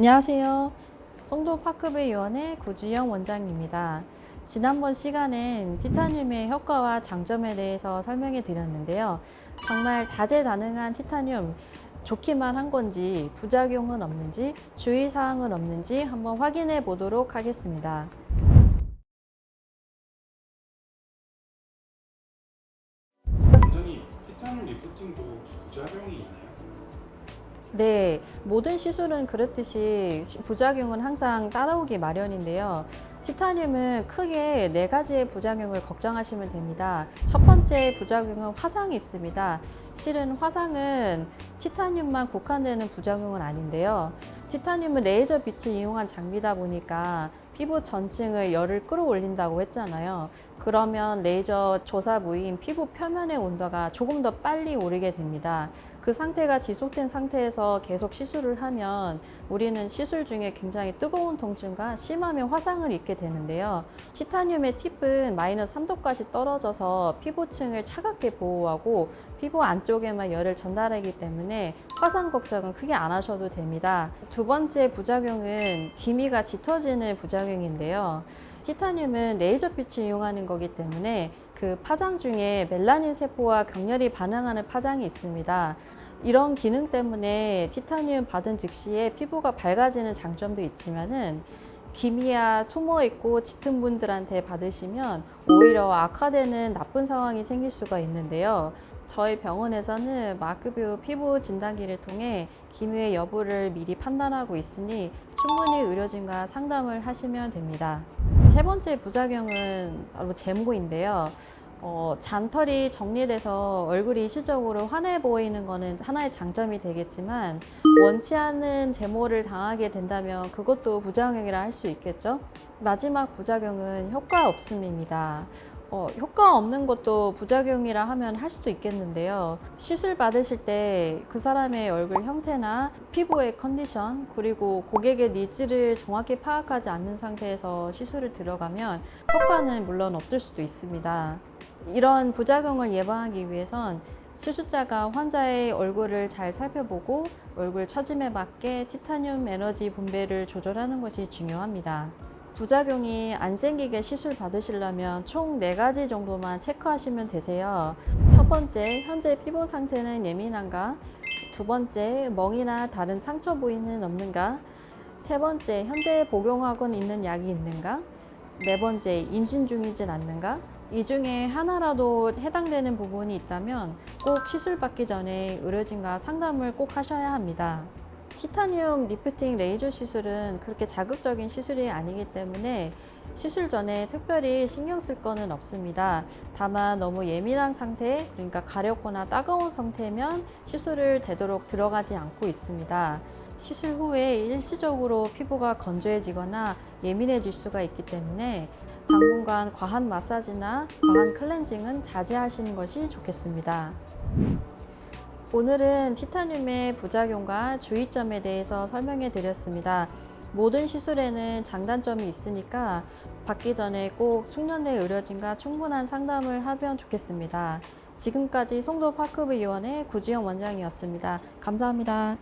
안녕하세요. 송도 파크베 요원의 구주영 원장입니다. 지난번 시간엔 티타늄의 효과와 장점에 대해서 설명해 드렸는데요. 정말 다재다능한 티타늄 좋기만 한 건지 부작용은 없는지 주의사항은 없는지 한번 확인해 보도록 하겠습니다. 완전히 티타늄 리프팅도 부작용이 있나요? 네, 모든 시술은 그렇듯이 시- 부작용은 항상 따라오기 마련인데요. 티타늄은 크게 네 가지의 부작용을 걱정하시면 됩니다. 첫 번째 부작용은 화상이 있습니다. 실은 화상은 티타늄만 국한되는 부작용은 아닌데요. 티타늄은 레이저 빛을 이용한 장비다 보니까 피부 전층의 열을 끌어올린다고 했잖아요. 그러면 레이저 조사 부위인 피부 표면의 온도가 조금 더 빨리 오르게 됩니다. 그 상태가 지속된 상태에서 계속 시술을 하면 우리는 시술 중에 굉장히 뜨거운 통증과 심하면 화상을 입게 되는데요. 티타늄의 팁은 마이너스 3도까지 떨어져서 피부층을 차갑게 보호하고 피부 안쪽에만 열을 전달하기 때문에 화상 걱정은 크게 안 하셔도 됩니다. 두 번째 부작용은 기미가 짙어지는 부작용인데요. 티타늄은 레이저 빛을 이용하는 거기 때문에 그 파장 중에 멜라닌 세포와 격렬히 반응하는 파장이 있습니다. 이런 기능 때문에 티타늄 받은 즉시에 피부가 밝아지는 장점도 있지만은 기미야 숨어 있고 짙은 분들한테 받으시면 오히려 악화되는 나쁜 상황이 생길 수가 있는데요. 저희 병원에서는 마크뷰 피부 진단기를 통해 기미의 여부를 미리 판단하고 있으니 충분히 의료진과 상담을 하시면 됩니다. 세 번째 부작용은 바로 제모인데요. 어, 잔털이 정리돼서 얼굴이 일시적으로 환해 보이는 것은 하나의 장점이 되겠지만 원치 않는 제모를 당하게 된다면 그것도 부작용이라 할 수 있겠죠. 마지막 부작용은 효과 없음입니다. 어, 효과 없는 것도 부작용이라 하면 할 수도 있겠는데요. 시술 받으실 때 그 사람의 얼굴 형태나 피부의 컨디션 그리고 고객의 니즈를 정확히 파악하지 않는 상태에서 시술을 들어가면 효과는 물론 없을 수도 있습니다. 이런 부작용을 예방하기 위해선 시술자가 환자의 얼굴을 잘 살펴보고 얼굴 처짐에 맞게 티타늄 에너지 분배를 조절하는 것이 중요합니다. 부작용이 안 생기게 시술 받으시려면 총 네가지 정도만 체크하시면 되세요. 첫 번째, 현재 피부 상태는 예민한가? 두 번째, 멍이나 다른 상처 부위는 없는가? 세 번째, 현재 복용하고 있는 약이 있는가? 네 번째, 임신 중이진 않는가? 이 중에 하나라도 해당되는 부분이 있다면 꼭 시술 받기 전에 의료진과 상담을 꼭 하셔야 합니다. 티타늄 리프팅 레이저 시술은 그렇게 자극적인 시술이 아니기 때문에 시술 전에 특별히 신경 쓸 거는 없습니다. 다만 너무 예민한 상태, 그러니까 가렵거나 따가운 상태면 시술을 되도록 들어가지 않고 있습니다. 시술 후에 일시적으로 피부가 건조해지거나 예민해질 수가 있기 때문에 당분간 과한 마사지나 과한 클렌징은 자제하시는 것이 좋겠습니다. 오늘은 티타늄의 부작용과 주의점에 대해서 설명해 드렸습니다. 모든 시술에는 장단점이 있으니까 받기 전에 꼭 숙련된 의료진과 충분한 상담을 하면 좋겠습니다. 지금까지 송도 파크부 의원의 구지영 원장이었습니다. 감사합니다.